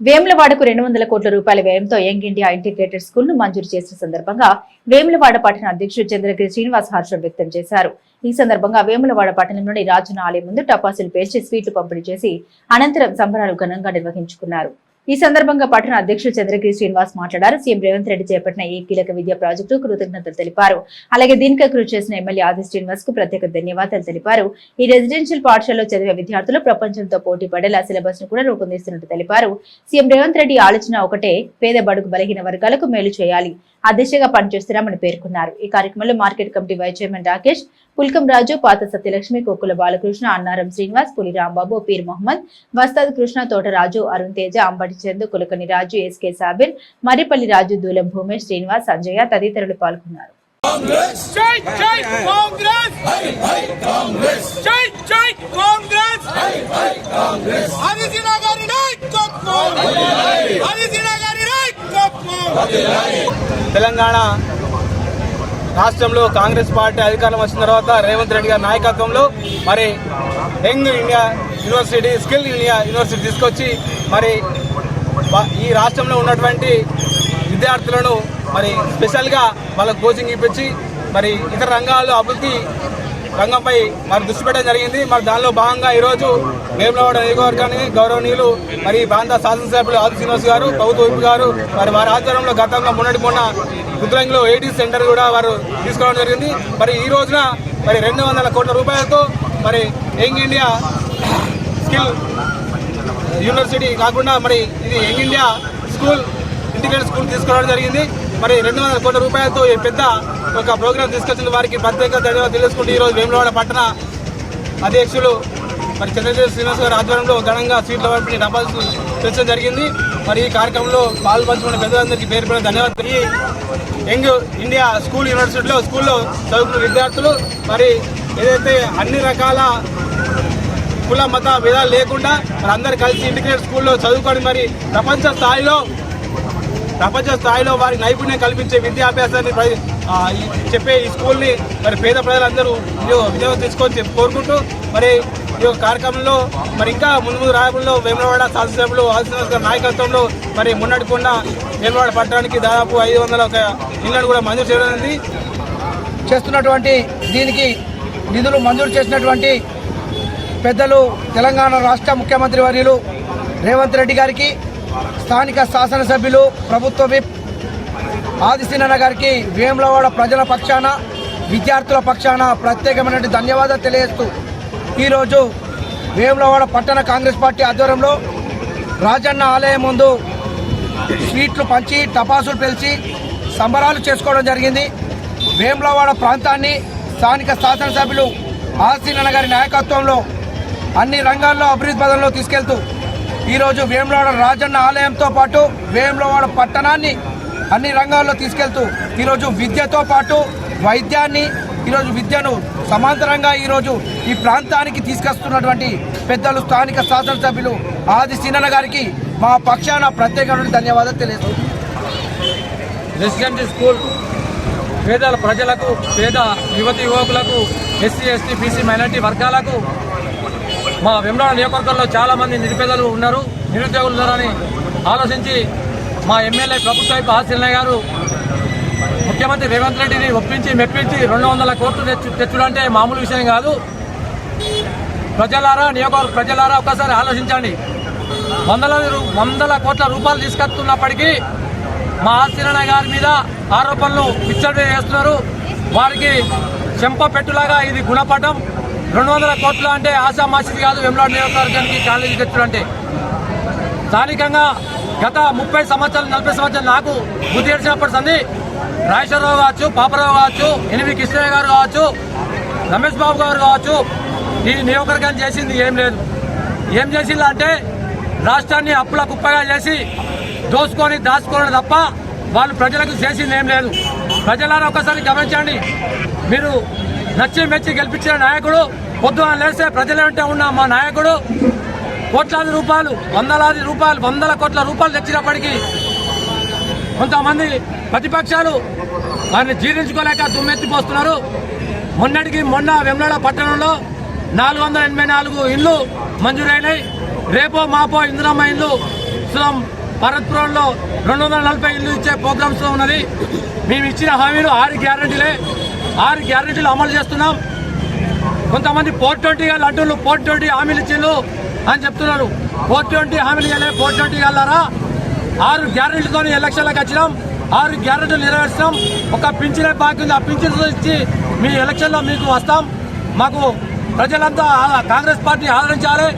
వేములవాడకు రెండు వందల కోట్ల రూపాయల వ్యయంతో యంగ్ ఇండియా ఇంటిగ్రేటెడ్ స్కూల్ను మంజూరు చేసిన సందర్భంగా వేములవాడ పట్టణ అధ్యక్షుడు చంద్రగిరి శ్రీనివాస్ హర్షం వ్యక్తం చేశారు. ఈ సందర్భంగా వేములవాడ పట్టణంలోని రాజున ఆలయం ముందు టపాసులు పేర్చి స్వీట్లు పంపిణీ చేసి అనంతరం సంబరాలు ఘనంగా నిర్వహించుకున్నారు. ఈ సందర్భంగా పట్టణ అధ్యక్షుడు చంద్రగిరి శ్రీనివాస్ మాట్లాడారు. సీఎం రేవంత్ రెడ్డి చేపట్టిన ఈ కీలక విద్యా ప్రాజెక్టు కృతజ్ఞతలు తెలిపారు. అలాగే దీనికి కృషి చేసిన ఎమ్మెల్యే ఆది శ్రీనివాస్కు ప్రత్యేక ధన్యవాదాలు తెలిపారు. ఈ రెసిడెన్షియల్ పాఠశాలలో చదివే విద్యార్థులు ప్రపంచంతో పోటీ పడేలా సిలబస్ను కూడా రూపొందిస్తున్నట్టు తెలిపారు. సీఎం రేవంత్ రెడ్డి ఆలోచన ఒకటే పేద బడుగు బలహీన వర్గాలకు మేలు చేయాలి. ఆ దిశగా పనిచేస్తున్నామని పేర్కొన్నారు. ఈ కార్యక్రమంలో market committee vice chairman Rakesh Pulkam Raju Pata Satyalakshmi Kokkula Balakrishna Annaram Srinivas Puli Rambabu Peer Mohammed Vastad Krishna Thotaraju Arun Teja Ambati Chandu Kulakani Raju SK Sabir Marripalli Raju Dulam Bhoomesh Srinivas Sanjaya తదితరులు పాల్గొన్నారు. హరిజన గారి నాయకత్వం! హరిజన గారి తెలంగాణ రాష్ట్రంలో Congress party అధికారం వచ్చిన తర్వాత రేవంత్ రెడ్డి గారి నాయకత్వంలో మరి young India university skill India university తీసుకొచ్చి మరి ఈ రాష్ట్రంలో ఉన్నటువంటి విద్యార్థులను మరి స్పెషల్గా వాళ్ళకు కోచింగ్ ఇప్పించి మరి ఇతర రంగాల్లో అభివృద్ధి రంగంపై మరి దృష్టి పెట్టడం జరిగింది. మరి దానిలో భాగంగా ఈరోజు వేములవాడ నియోజకవర్గానికి గౌరవనీయులు మరి ప్రాంత శాసనసభ్యులు ఆది శ్రీనివాస్ గారు ప్రభుత్వ గారు మరి వారి ఆధ్వర్యంలో గతంలో మొన్నటి మొన్న కుద్రంగిలో ఎయిటీ సెంటర్ కూడా వారు తీసుకోవడం జరిగింది. మరి ఈ రోజున మరి రెండు వందల కోట్ల రూపాయలతో మరి యంగ్ ఇండియా స్కిల్ యూనివర్సిటీ కాకుండా మరి ఇది young India school integrated school తీసుకోవడం జరిగింది. మరి రెండు వందల కోట్ల రూపాయలతో ఈ పెద్ద ఒక ప్రోగ్రాం తీసుకొచ్చిన వారికి ప్రత్యేక ధన్యవాదాలు తెలుసుకుంటూ ఈరోజు వేములవాడ పట్టణ అధ్యక్షులు మరి చంద్రదేవ్ శ్రీనివాస్ గారి ఆధ్వర్యంలో ఘనంగా సీట్ల పంపిణీ డబ్బాలు తెచ్చడం జరిగింది. మరి ఈ కార్యక్రమంలో పాల్పంచుకున్న పెద్దలందరికీ పేరు పేరు ధన్యవాదాలు. ఈ యంగ్ ఇండియా స్కూల్ యూనివర్సిటీలో స్కూల్లో చదువుకున్న విద్యార్థులు మరి ఏదైతే అన్ని రకాల కుల మత భేదాలు లేకుండా మరి అందరు కలిసి ఇంటిగ్రేటెడ్ స్కూల్లో చదువుకొని మరి ప్రపంచ స్థాయిలో ప్రపంచ స్థాయిలో వారి నైపుణ్యం కల్పించే విద్యాభ్యాసాన్ని చెప్పే ఈ స్కూల్ని మరి పేద ప్రజలందరూ వినియో- వినియోగం తీసుకొని కోరుకుంటూ మరి ఈ యొక్క కార్యక్రమంలో మరి ఇంకా ముందు ముందు రాయకుండా వేములవాడ శాసనసభ్యులు ఆదిశ్రీనివాస్ నాయకత్వంలో మరి మున్నడుకున్న వేములవాడ పట్టడానికి దాదాపు ఐదు వందల ఒక ఇళ్ళను కూడా మంజూరు చేయడం చేస్తున్నటువంటి దీనికి నిధులు మంజూరు చేసినటువంటి పెద్దలు తెలంగాణ రాష్ట్ర ముఖ్యమంత్రి వర్యులు రేవంత్ రెడ్డి గారికి స్థానిక శాసనసభ్యులు ప్రభుత్వ విప్ ఆదిశీనన్న గారికి వేములవాడ ప్రజల పక్షాన విద్యార్థుల పక్షాన ప్రత్యేకమైనటువంటి ధన్యవాదాలు తెలియజేస్తూ ఈరోజు వేములవాడ పట్టణ కాంగ్రెస్ పార్టీ ఆధ్వర్యంలో రాజన్న ఆలయం ముందు స్వీట్లు పంచి టపాసులు పిలిచి సంబరాలు చేసుకోవడం జరిగింది. వేములవాడ ప్రాంతాన్ని స్థానిక శాసనసభ్యులు ఆసీనన్న గారి నాయకత్వంలో అన్ని రంగాల్లో అభివృద్ధి పదంలో తీసుకెళ్తూ ఈరోజు వేములవాడ రాజన్న ఆలయంతో పాటు వేములవాడ పట్టణాన్ని అన్ని రంగాల్లో తీసుకెళ్తూ ఈరోజు విద్యతో పాటు వైద్యాన్ని ఈరోజు విద్యను సమాంతరంగా ఈరోజు ఈ ప్రాంతానికి తీసుకొస్తున్నటువంటి పెద్దలు స్థానిక శాసనసభ్యులు ఆది సీనన్న గారికి మా పక్షాన ప్రత్యేకమైన ధన్యవాదాలు తెలియజేస్తున్నాం. రెసిడెంట్ స్కూల్ పేదల ప్రజలకు పేద యువతి యువకులకు ఎస్సీ ఎస్టీ బీసీ మైనార్టీ వర్గాలకు మా వెమ్రాడ నియోజకవర్గంలో చాలామంది నిరుపేదలు ఉన్నారు. నిరుద్యోగులు ఉన్నారని ఆలోచించి మా ఎమ్మెల్యే ప్రభుత్వ వైపు ఆశీలయ్య గారు ముఖ్యమంత్రి రేవంత్ రెడ్డిని ఒప్పించి మెప్పించి రెండు వందల కోట్లు తెచ్చు తెచ్చుడంటే మామూలు విషయం కాదు. ప్రజలారా నియోజకవర్గ ప్రజలారా ఒకసారి ఆలోచించండి. వందల రూ- వందల కోట్ల రూపాయలు తీసుకొస్తున్నప్పటికీ మా ఆశీర్ణ గారి మీద ఆరోపణలు విచ్చడి చేస్తున్నారు వారికి చెంప పెట్టులాగా ఇది గుణపడడం రెండు వందల కోట్లు అంటే ఆశామాసిది కాదు వెమ్లాడ్ నియోజకవర్గానికి కాలేజీ ఖర్చులు అంటే. స్థానికంగా గత ముప్పై సంవత్సరాలు నలభై సంవత్సరాలు నాకు బుద్ధి తెలిసినప్పటి సంది రాజేశ్వరరావు కావచ్చు పాపరావు కావచ్చు ఎనిమిది కృష్ణయ్య గారు కావచ్చు రమేష్ బాబు గారు కావచ్చు ఈ నియోజకవర్గాన్ని చేసింది ఏం లేదు. ఏం చేసింది అంటే రాష్ట్రాన్ని అప్పుల కుప్పగా చేసి దోసుకొని దాచుకోవడం తప్ప వాళ్ళు ప్రజలకు చేసింది ఏం లేదు. ప్రజలను ఒకసారి గమనించండి. మీరు నచ్చి మెచ్చి గెలిపించిన నాయకుడు పొద్దున లేస్తే ప్రజల వెంట ఉన్న మా నాయకుడు కోట్లాది రూపాయలు వందలాది రూపాయలు వందల కోట్ల రూపాయలు తెచ్చినప్పటికీ కొంతమంది ప్రతిపక్షాలు వారిని జీర్ణించుకోలేక దుమ్మెత్తిపోస్తున్నారు. మొన్నటికి మొన్న వెమ్లాడ పట్టణంలో నాలుగు వందల ఎనభై నాలుగు ఇండ్లు మంజూరైనాయి. రేపో మాపో ఇందిరమ్మ ఇండ్లు భరత్పురంలో రెండు వందల నలభై ఇల్లు ఇచ్చే ప్రోగ్రామ్స్ ఉన్నది. మేము ఇచ్చిన హామీలు ఆరు గ్యారంటీలే. ఆరు గ్యారంటీలు అమలు చేస్తున్నాం. కొంతమంది ఫోర్ ట్వంటీ గారు అంటున్నారు ఫోర్ ట్వంటీ హామీలు ఇచ్చిండ్రు అని చెప్తున్నారు. ఫోర్ ట్వంటీ హామీలు ఇవ్వలే ఫోర్ ట్వంటీ వెళ్ళారా ఆరు గ్యారెంటీలతో ఎలక్షన్లకు వచ్చినాం. ఆరు గ్యారెంటీలు నెరవేర్చినాం. ఒక పింఛనే బాకీ ఉంది. ఆ పింఛన్తో ఇచ్చి మీ ఎలక్షన్లో మీకు వస్తాం. మాకు ప్రజలంతా కాంగ్రెస్ పార్టీ ఆదరించాలి.